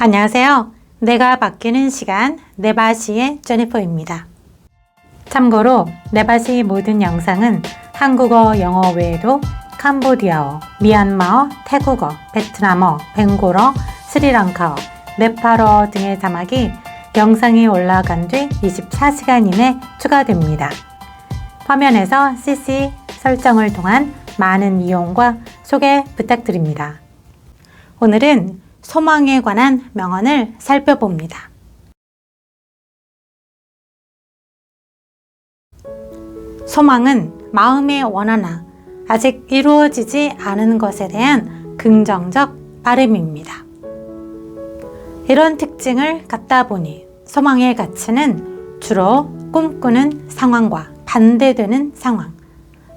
안녕하세요. 내가 바뀌는 시간 네바시의 제니퍼입니다. 참고로 네바시 모든 영상은 한국어, 영어 외에도 캄보디아어, 미얀마어, 태국어, 베트남어, 벵골어, 스리랑카어, 네팔어 등의 자막이 영상이 올라간 뒤 24시간 이내 추가됩니다. 화면에서 CC 설정을 통한 많은 이용과 소개 부탁드립니다. 오늘은 소망에 관한 명언을 살펴봅니다. 소망은 마음의 원하나 아직 이루어지지 않은 것에 대한 긍정적 바람입니다. 이런 특징을 갖다 보니 소망의 가치는 주로 꿈꾸는 상황과 반대되는 상황,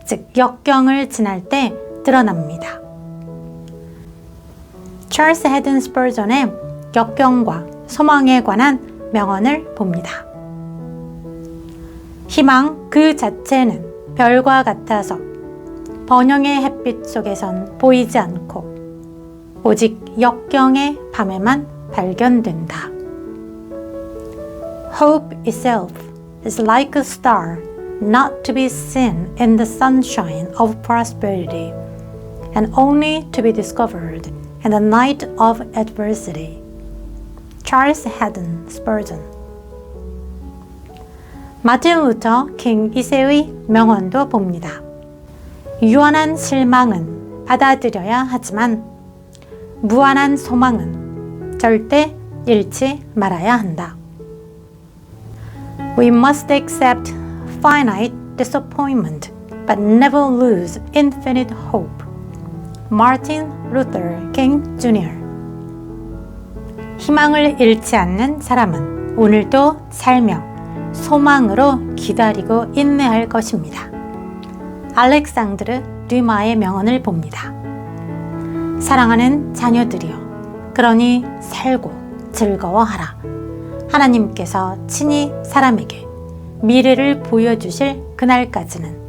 즉 역경을 지날 때 드러납니다. 찰스 헤든 스펄전의 역경과 소망에 관한 명언을 봅니다. 희망 그 자체는 별과 같아서 번영의 햇빛 속에선 보이지 않고 오직 역경의 밤에만 발견된다. Hope itself is like a star not to be seen in the sunshine of prosperity and only to be discovered in the night of adversity. Charles Haddon Spurgeon 마틴 루터 킹 2세의 명언도 봅니다. 유한한 실망은 받아들여야 하지만 무한한 소망은 절대 잃지 말아야 한다. We must accept finite disappointment but never lose infinite hope. 마틴 루터 킹 주니어 희망을 잃지 않는 사람은 오늘도 살며 소망으로 기다리고 인내할 것입니다. 알렉산드르 듀마의 명언을 봅니다. 사랑하는 자녀들이여, 그러니 살고 즐거워하라. 하나님께서 친히 사람에게 미래를 보여주실 그날까지는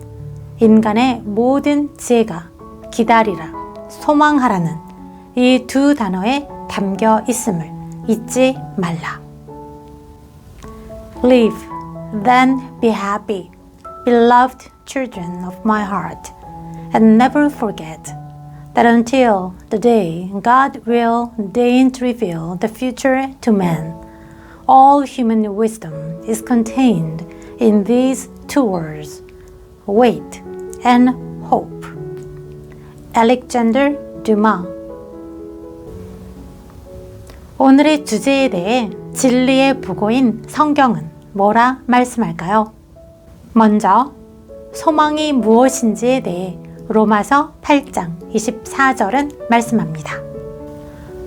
인간의 모든 지혜가 기다리라, 소망하라는 이 두 단어에 담겨 있음을 잊지 말라. Live, then be happy, beloved children of my heart, and never forget that until the day God will deign to reveal the future to man, all human wisdom is contained in these two words wait and hope. Alexander 오늘의 주제에 대해 진리의 부고인 성경은 뭐라 말씀할까요? 먼저 소망이 무엇인지에 대해 로마서 8장 24절은 말씀합니다.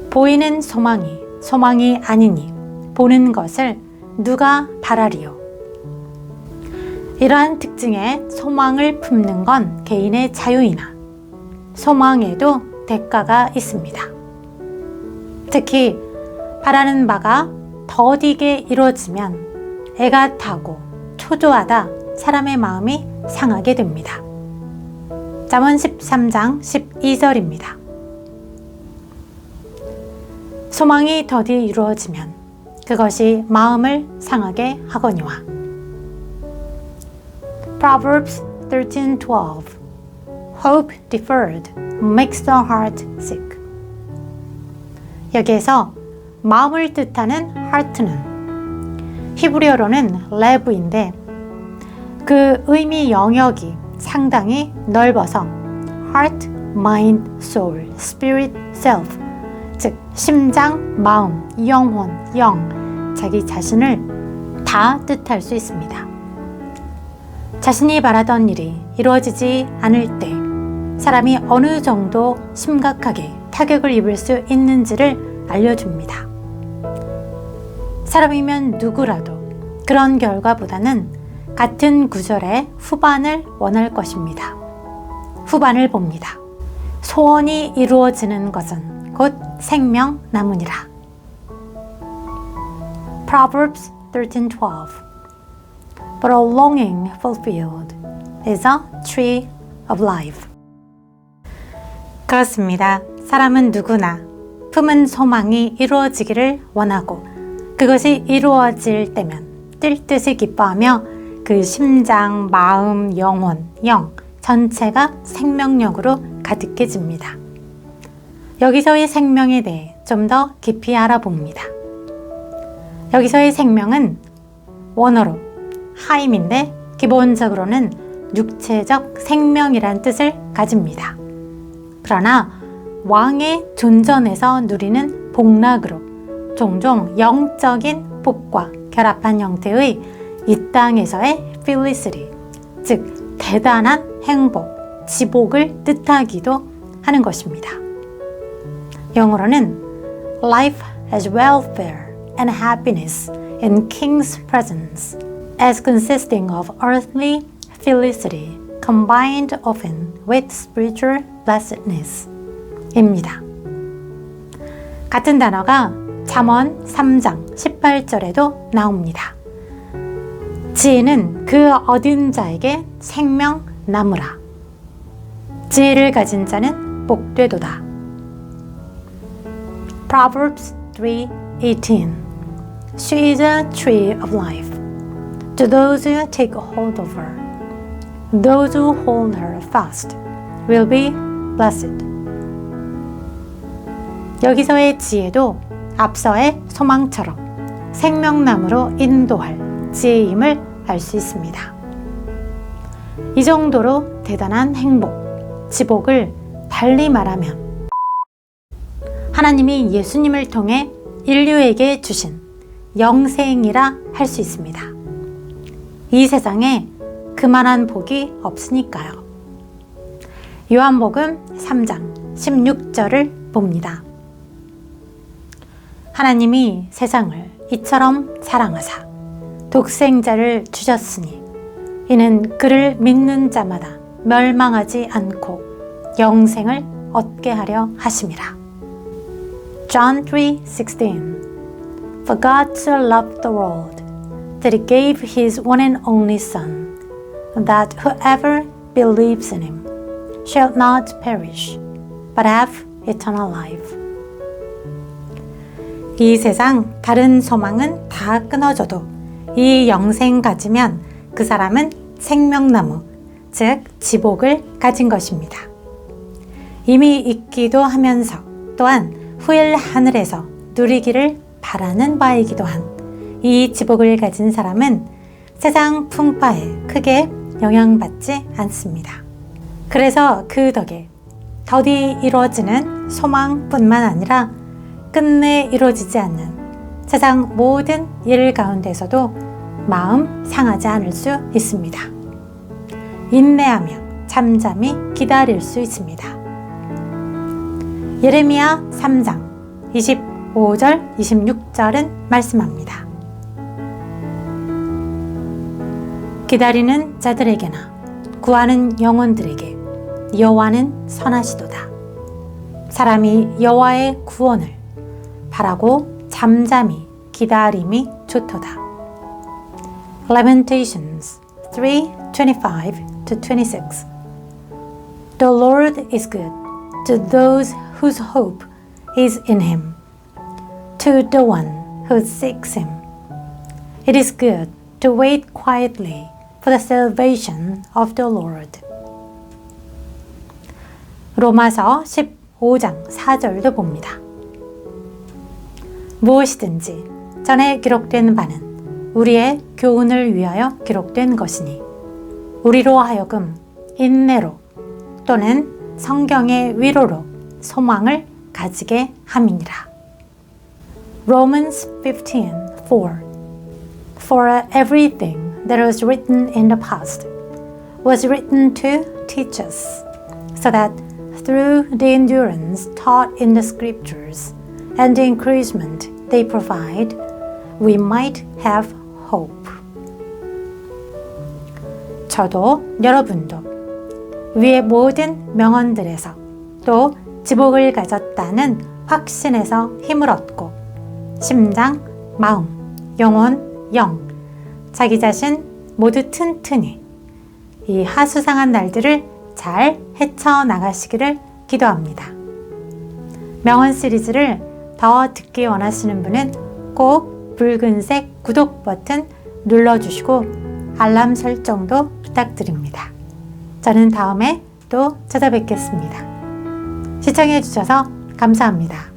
보이는 소망이 소망이 아니니 보는 것을 누가 바라리요? 이러한 특징의 소망을 품는 건 개인의 자유이나 소망에도 대가가 있습니다. 특히 바라는 바가 더디게 이루어지면 애가 타고 초조하다 사람의 마음이 상하게 됩니다. 잠언 13장 12절입니다. 소망이 더디 이루어지면 그것이 마음을 상하게 하거니와. Proverbs 13:12 Hope deferred makes the heart sick. 여기에서 마음을 뜻하는 heart는 히브리어로는 레브인데 그 의미 영역이 상당히 넓어서 heart, mind, soul, spirit, self 즉 심장, 마음, 영혼, 영 자기 자신을 다 뜻할 수 있습니다. 자신이 바라던 일이 이루어지지 않을 때 사람이 어느 정도 심각하게 타격을 입을 수 있는지를 알려줍니다. 사람이면 누구라도 그런 결과보다는 같은 구절의 후반을 원할 것입니다. 후반을 봅니다. 소원이 이루어지는 것은 곧 생명나무니라. Proverbs 13:12 But a longing fulfilled is a tree of life. 그렇습니다. 사람은 누구나 품은 소망이 이루어지기를 원하고 그것이 이루어질 때면 뛸 듯이 기뻐하며 그 심장, 마음, 영혼, 영 전체가 생명력으로 가득해집니다. 여기서의 생명에 대해 좀 더 깊이 알아봅니다. 여기서의 생명은 원어로 하임인데 기본적으로는 육체적 생명이란 뜻을 가집니다. 그러나 왕의 존전에서 누리는 복락으로 종종 영적인 복과 결합한 형태의 이 땅에서의 felicity, 즉 대단한 행복, 지복을 뜻하기도 하는 것입니다. 영어로는 life as welfare and happiness in king's presence as consisting of earthly felicity combined often with spiritual blessedness 입니다. 같은 단어가 잠언 3장 18절에도 나옵니다. 지혜는 그 얻은 자에게 생명 나무라. 지혜를 가진 자는 복되도다. Proverbs 3:18 She is a tree of life to those who take hold of her. Those who hold her fast will be blessed. 여기서의 지혜도 앞서의 소망처럼 생명나무로 인도할 지혜임을 알 수 있습니다. 이 정도로 대단한 행복, 지복을 달리 말하면 하나님이 예수님을 통해 인류에게 주신 영생이라 할 수 있습니다. 이 세상에 그만한 복이 없으니까요. 요한복음 3장 16절을 봅니다. 하나님이 세상을 이처럼 사랑하사 독생자를 주셨으니 이는 그를 믿는 자마다 멸망하지 않고 영생을 얻게 하려 하심이라. John 3:16 For God so loved the world that he gave his one and only son that whoever believes in him shall not perish but have eternal life. 이 세상 다른 소망은 다 끊어져도 이 영생 가지면 그 사람은 생명나무, 즉 지복을 가진 것입니다. 이미 있기도 하면서 또한 후일 하늘에서 누리기를 바라는 바이기도 한 이 지복을 가진 사람은 세상 풍파에 크게 영향받지 않습니다. 그래서 그 덕에 더디 이루어지는 소망뿐만 아니라 끝내 이루어지지 않는 세상 모든 일 가운데서도 마음 상하지 않을 수 있습니다. 인내하며 잠잠히 기다릴 수 있습니다. 예레미야 3장 25절 26절은 말씀합니다. 기다리는 자들에게나 구하는 영혼들에게 여호와는 선하시도다. 사람이 여호와의 구원을 바라고 잠잠히 기다림이 좋도다. Lamentations 3:25 to 26 The Lord is good to those whose hope is in him, to the one who seeks him. It is good to wait quietly for the salvation of the Lord. 로마서 15장 4절도 봅니다. 무엇이든지 전에 기록된 바는 우리의 교훈을 위하여 기록된 것이니 우리로 하여금 인내로 또는 성경의 위로로 소망을 가지게 함이니라. Romans 15:4 For everything that was written in the past was written to teach us, so that through the endurance taught in the scriptures and the encouragement they provide, we might have hope. 저도 여러분도 위의 모든 명언들에서 또 지복을 가졌다는 확신에서 힘을 얻고 심장, 마음, 영혼, 영, 자기 자신 모두 튼튼히 이 하수상한 날들을 잘 헤쳐 나가시기를 기도합니다. 명언 시리즈를 더 듣기 원하시는 분은 꼭 붉은색 구독 버튼 눌러주시고 알람 설정도 부탁드립니다. 저는 다음에 또 찾아뵙겠습니다. 시청해주셔서 감사합니다.